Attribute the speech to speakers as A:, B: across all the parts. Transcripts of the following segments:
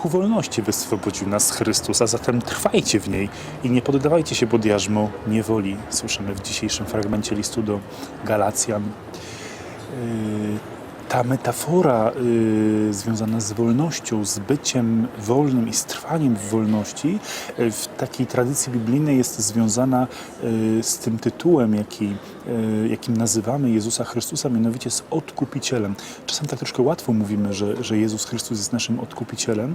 A: ku wolności wyswobodził nas Chrystus, a zatem trwajcie w niej i nie poddawajcie się pod jarzmo niewoli. Słyszymy w dzisiejszym fragmencie listu do Galacjan. Ta metafora yy, związana z wolnością, z byciem wolnym i z trwaniem w wolności yy, w takiej tradycji biblijnej jest związana yy, z tym tytułem, jaki, yy, jakim nazywamy Jezusa Chrystusa, mianowicie z odkupicielem. Czasem tak troszkę łatwo mówimy, że, że Jezus Chrystus jest naszym odkupicielem,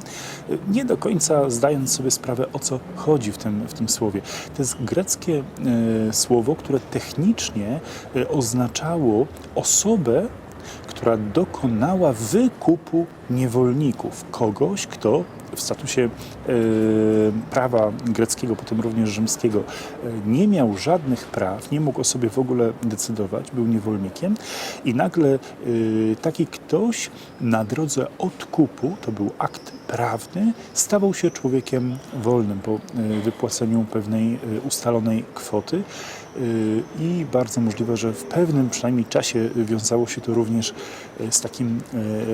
A: yy, nie do końca zdając sobie sprawę, o co chodzi w tym, w tym słowie. To jest greckie yy, słowo, które technicznie yy, oznaczało osobę, która dokonała wykupu niewolników. Kogoś, kto w statusie e, prawa greckiego, potem również rzymskiego, e, nie miał żadnych praw, nie mógł o sobie w ogóle decydować, był niewolnikiem i nagle e, taki ktoś na drodze odkupu, to był akt prawny, stawał się człowiekiem wolnym po wypłaceniu pewnej ustalonej kwoty. I bardzo możliwe, że w pewnym przynajmniej czasie wiązało się to również z takim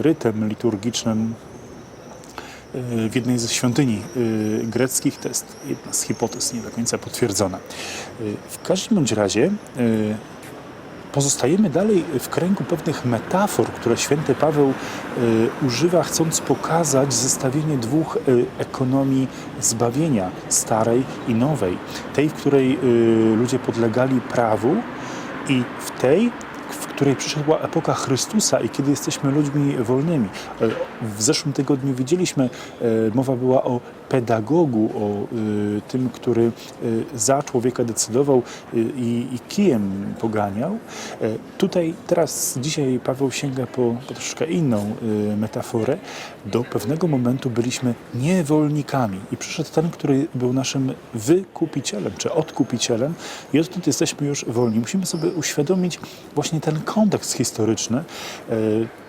A: rytem liturgicznym y, w jednej ze świątyni y, greckich. To jest jedna z hipotez nie do końca potwierdzona. Y, W każdym bądź razie pozostajemy dalej w kręgu pewnych metafor, które święty Paweł używa, chcąc pokazać zestawienie dwóch ekonomii zbawienia, starej i nowej. Tej, w której ludzie podlegali prawu i w tej, której przyszła epoka Chrystusa i kiedy jesteśmy ludźmi wolnymi. E, W zeszłym tygodniu widzieliśmy, e, mowa była o pedagogu, o e, tym, który e, za człowieka decydował e, i, i kijem poganiał. E, Tutaj teraz, dzisiaj Paweł sięga po, po troszkę inną metaforę. Do pewnego momentu byliśmy niewolnikami i przyszedł ten, który był naszym wykupicielem, czy odkupicielem i odtąd jesteśmy już wolni. Musimy sobie uświadomić właśnie ten kontekst historyczny, e,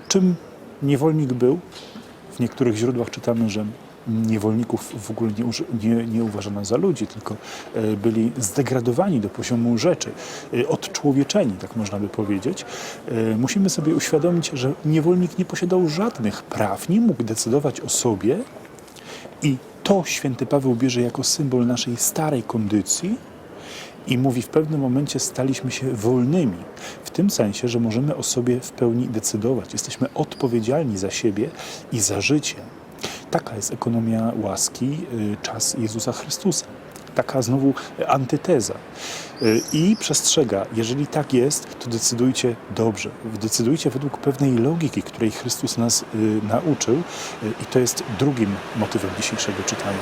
A: czym niewolnik był. W niektórych źródłach czytamy, że niewolników w ogóle nie, nie, nie uważano za ludzi, tylko e, byli zdegradowani do poziomu rzeczy, e, odczłowieczeni, tak można by powiedzieć. E, Musimy sobie uświadomić, że niewolnik nie posiadał żadnych praw, nie mógł decydować o sobie i to święty Paweł bierze jako symbol naszej starej kondycji i mówi, w pewnym momencie staliśmy się wolnymi. W tym sensie, że możemy o sobie w pełni decydować. Jesteśmy odpowiedzialni za siebie i za życie. Taka jest ekonomia łaski, y, czas Jezusa Chrystusa. Taka znowu antyteza. Y, I przestrzega, jeżeli tak jest, to decydujcie dobrze. Decydujcie według pewnej logiki, której Chrystus nas y, nauczył, y, i to jest drugim motywem dzisiejszego czytania.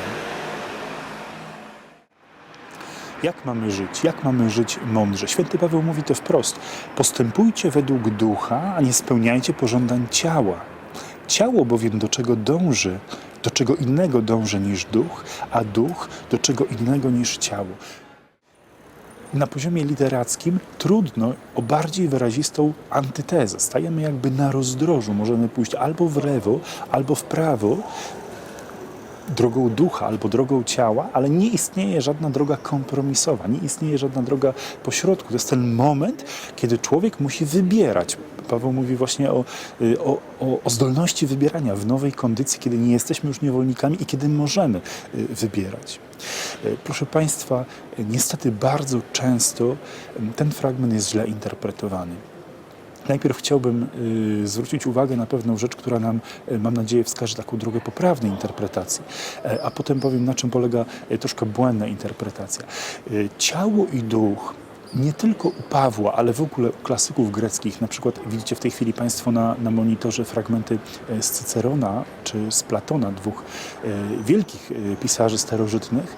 A: Jak mamy żyć? Jak mamy żyć mądrze? Święty Paweł mówi to wprost. Postępujcie według ducha, a nie spełniajcie pożądań ciała. Ciało bowiem do czego dąży, do czego innego dąży niż duch, a duch do czego innego niż ciało. Na poziomie literackim trudno o bardziej wyrazistą antytezę. Stajemy jakby na rozdrożu. Możemy pójść albo w lewo, albo w prawo, drogą ducha albo drogą ciała, ale nie istnieje żadna droga kompromisowa, nie istnieje żadna droga pośrodku. To jest ten moment, kiedy człowiek musi wybierać. Paweł mówi właśnie o, y, o, o, zdolności wybierania w nowej kondycji, kiedy nie jesteśmy już niewolnikami i kiedy możemy y, wybierać. Y, Proszę Państwa, niestety bardzo często ten fragment jest źle interpretowany. Najpierw chciałbym y, zwrócić uwagę na pewną rzecz, która nam, y, mam nadzieję, wskaże taką drogę poprawnej interpretacji, E, a potem powiem, na czym polega y, troszkę błędna interpretacja. Ciało i duch nie tylko u Pawła, ale w ogóle u klasyków greckich, na przykład widzicie w tej chwili Państwo na, na monitorze fragmenty e, z Cycerona czy z Platona, dwóch e, wielkich pisarzy starożytnych,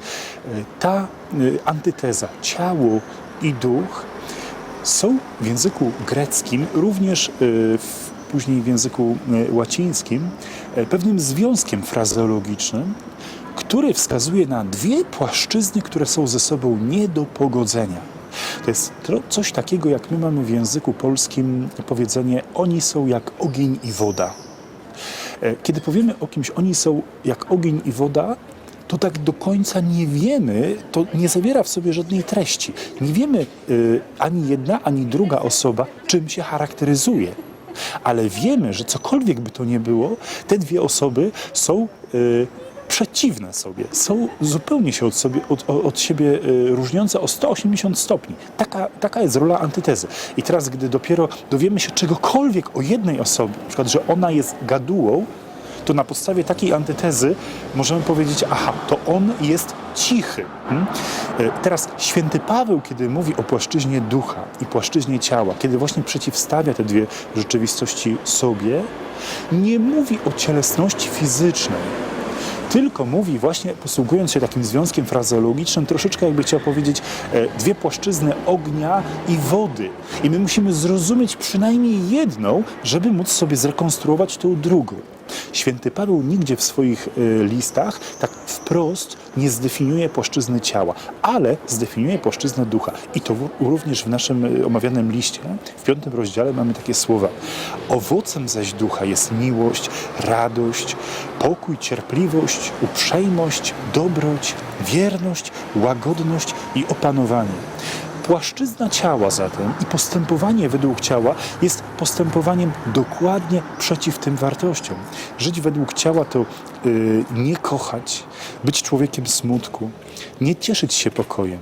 A: ta antyteza ciało i duch są w języku greckim, również y, w, później w języku y, łacińskim, y, pewnym związkiem frazeologicznym, który wskazuje na dwie płaszczyzny, które są ze sobą nie do pogodzenia. To jest coś takiego, jak my mamy w języku polskim powiedzenie oni są jak ogień i woda. E, Kiedy powiemy o kimś, oni są jak ogień i woda, to tak do końca nie wiemy, to nie zawiera w sobie żadnej treści. Nie wiemy y, ani jedna, ani druga osoba, czym się charakteryzuje. Ale wiemy, że cokolwiek by to nie było, te dwie osoby są y, przeciwne sobie, są zupełnie się od, sobie, od, od siebie y, różniące o 180 stopni. Taka, taka jest rola antytezy. I teraz, gdy dopiero dowiemy się czegokolwiek o jednej osobie, na przykład, że ona jest gadułą, to na podstawie takiej antytezy możemy powiedzieć, aha, to on jest cichy. Hmm? E, Teraz święty Paweł, kiedy mówi o płaszczyźnie ducha i płaszczyźnie ciała, kiedy właśnie przeciwstawia te dwie rzeczywistości sobie, nie mówi o cielesności fizycznej, tylko mówi właśnie, posługując się takim związkiem frazeologicznym, troszeczkę jakby chciał powiedzieć e, dwie płaszczyzny ognia i wody. I my musimy zrozumieć przynajmniej jedną, żeby móc sobie zrekonstruować tą drugą. Święty Paweł nigdzie w swoich e, listach tak wprost nie zdefiniuje płaszczyzny ciała, ale zdefiniuje płaszczyznę ducha. I to również w naszym e, omawianym liście, w piątym rozdziale mamy takie słowa. Owocem zaś ducha jest miłość, radość, pokój, cierpliwość, uprzejmość, dobroć, wierność, łagodność i opanowanie. Płaszczyzna ciała zatem i postępowanie według ciała jest postępowaniem dokładnie przeciw tym wartościom. Żyć według ciała to y, nie kochać, być człowiekiem smutku, nie cieszyć się pokojem,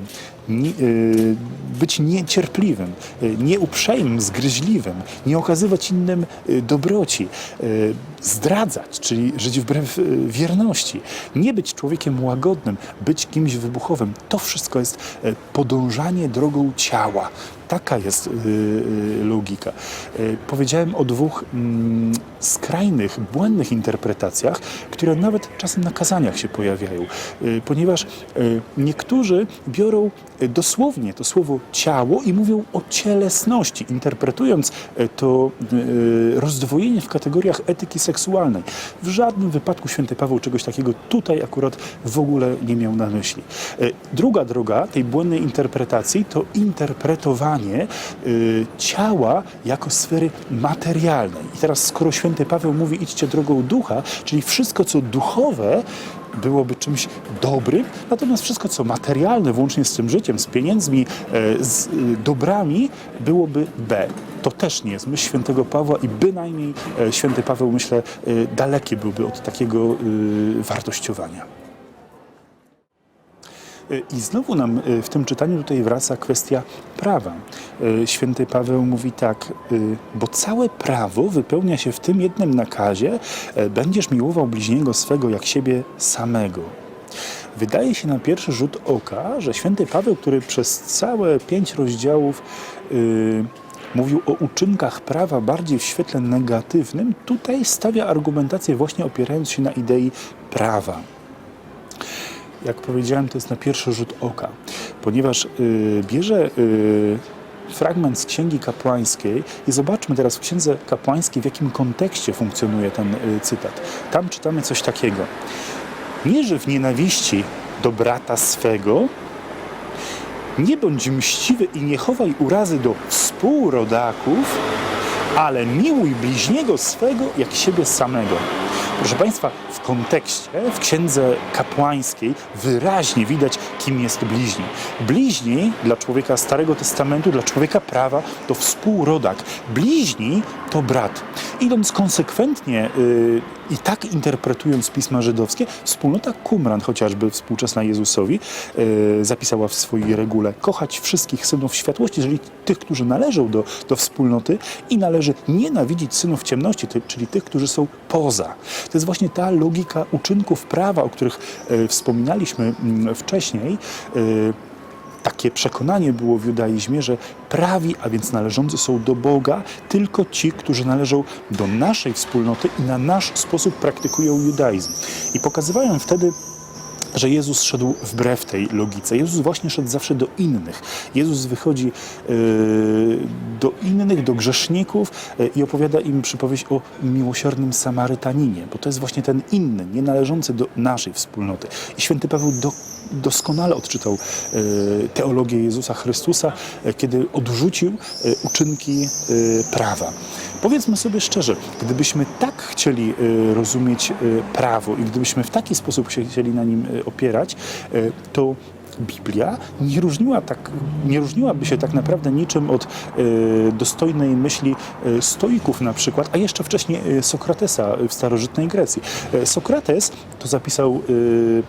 A: nie, y, być niecierpliwym, y, nieuprzejmym, zgryźliwym, nie okazywać innym y, dobroci, y, zdradzać, czyli żyć wbrew y, wierności, nie być człowiekiem łagodnym, być kimś wybuchowym. To wszystko jest y, podążanie drogą ciała. Taka jest y, y, logika. Y, powiedziałem o dwóch mm, skrajnych, błędnych interpretacjach, które nawet czasem na kazaniach się pojawiają, y, ponieważ y, niektórzy biorą y, dosłownie to słowo ciało i mówią o cielesności, interpretując to rozdwojenie w kategoriach etyki seksualnej. W żadnym wypadku święty Paweł czegoś takiego tutaj akurat w ogóle nie miał na myśli. Druga droga tej błędnej interpretacji to interpretowanie ciała jako sfery materialnej. I teraz skoro święty Paweł mówi idźcie drogą ducha, czyli wszystko co duchowe byłoby czymś dobrym, natomiast wszystko co materialne, włącznie z tym życiem, z pieniędzmi, e, z y, dobrami, byłoby B. To też nie jest myśl świętego Pawła i bynajmniej e, święty Paweł, myślę, e, daleki byłby od takiego wartościowania. I znowu nam y, w tym czytaniu tutaj wraca kwestia prawa. Y, Święty Paweł mówi tak, y, bo całe prawo wypełnia się w tym jednym nakazie, będziesz miłował bliźniego swego jak siebie samego. Wydaje się na pierwszy rzut oka, że święty Paweł, który przez całe pięć rozdziałów y, mówił o uczynkach prawa bardziej w świetle negatywnym, tutaj stawia argumentację właśnie opierając się na idei prawa jak powiedziałem, to jest na pierwszy rzut oka, ponieważ y, bierze y, fragment z Księgi Kapłańskiej i zobaczmy teraz w Księdze Kapłańskiej, w jakim kontekście funkcjonuje ten y, cytat. Tam czytamy coś takiego. Nie żyw nienawiści do brata swego, nie bądź mściwy i nie chowaj urazy do współrodaków, ale miłuj bliźniego swego jak siebie samego. Proszę Państwa, w kontekście, w księdze kapłańskiej wyraźnie widać, kim jest bliźni. Bliźni dla człowieka Starego Testamentu, dla człowieka prawa to współrodak. Bliźni to brat. Idąc konsekwentnie yy, i tak interpretując pisma żydowskie, wspólnota Qumran, chociażby współczesna Jezusowi, yy, zapisała w swojej regule kochać wszystkich synów światłości, czyli tych, którzy należą do, do wspólnoty i należy nienawidzić synów ciemności, czyli tych, którzy są poza. To jest właśnie ta logika uczynków prawa, o których e, wspominaliśmy mm, wcześniej. Takie przekonanie było w judaizmie, że prawi, a więc należący są do Boga, tylko ci, którzy należą do naszej wspólnoty i na nasz sposób praktykują judaizm. I pokazywałem wtedy że Jezus szedł wbrew tej logice. Jezus właśnie szedł zawsze do innych. Jezus wychodzi e, do innych, do grzeszników e, i opowiada im przypowieść o miłosiernym Samarytaninie, bo to jest właśnie ten inny, nie należący do naszej wspólnoty. I święty Paweł do, doskonale odczytał e, teologię Jezusa Chrystusa, kiedy odrzucił uczynki prawa. Powiedzmy sobie szczerze, gdybyśmy tak chcieli rozumieć prawo i gdybyśmy w taki sposób chcieli na nim opierać, e, to Biblia nie, różniła tak, nie różniłaby się tak naprawdę niczym od e, dostojnej myśli e, stoików na przykład, a jeszcze wcześniej Sokratesa w starożytnej Grecji. Sokrates, to zapisał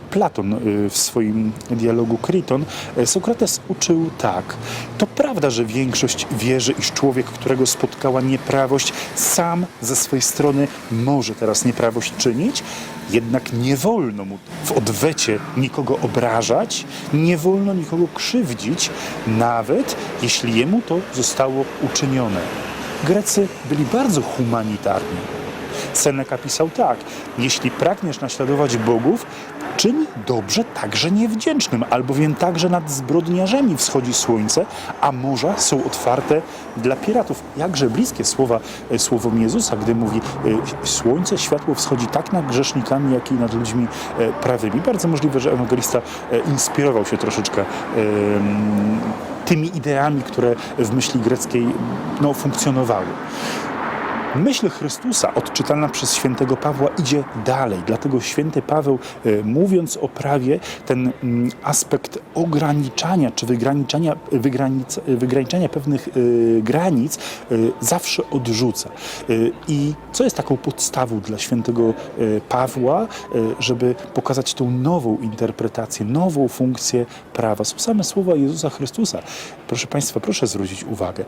A: Platon w swoim dialogu Kriton, e, Sokrates uczył tak. To prawda, że większość wierzy, iż człowiek, którego spotkała nieprawość, sam ze swojej strony może teraz nieprawość czynić, jednak nie wolno mu w odwecie nikogo obrażać, nie wolno nikogo krzywdzić, nawet jeśli jemu to zostało uczynione. Grecy byli bardzo humanitarni. Seneca pisał tak: Jeśli pragniesz naśladować bogów, czyń dobrze także niewdzięcznym, albowiem także nad zbrodniarzami wschodzi słońce, a morza są otwarte dla piratów. Jakże bliskie słowa e, słowom Jezusa, gdy mówi: e, Słońce, światło wschodzi tak nad grzesznikami, jak i nad ludźmi e, prawymi. Bardzo możliwe, że ewangelista inspirował się troszeczkę. tymi ideami, które w myśli greckiej no, funkcjonowały. Myśl Chrystusa, odczytana przez świętego Pawła, idzie dalej. Dlatego święty Paweł, e, mówiąc o prawie, ten mm, aspekt ograniczania czy wygraniczania, wygranic, wygraniczania pewnych e, granic e, zawsze odrzuca. E, I co jest taką podstawą dla świętego e, Pawła, e, żeby pokazać tą nową interpretację, nową funkcję prawa? Są same słowa Jezusa Chrystusa. Proszę Państwa, proszę zwrócić uwagę.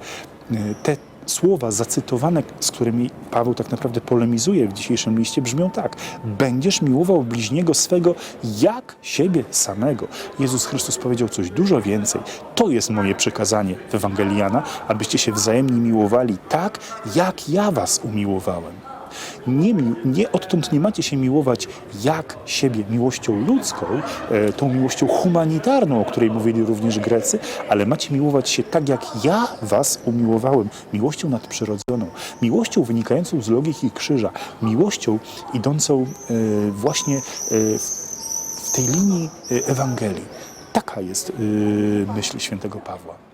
A: E, Te słowa zacytowane, z którymi Paweł tak naprawdę polemizuje w dzisiejszym liście, brzmią tak: Będziesz miłował bliźniego swego jak siebie samego. Jezus Chrystus powiedział coś dużo więcej. To jest moje przekazanie w Ewangelii Jana, abyście się wzajemnie miłowali tak, jak ja was umiłowałem. Nie, nie, odtąd nie macie się miłować jak siebie miłością ludzką, e, tą miłością humanitarną, o której mówili również Grecy, ale macie miłować się tak, jak ja was umiłowałem, miłością nadprzyrodzoną, miłością wynikającą z logiki krzyża, miłością idącą e, właśnie e, w tej linii Ewangelii. Taka jest myśl świętego Pawła.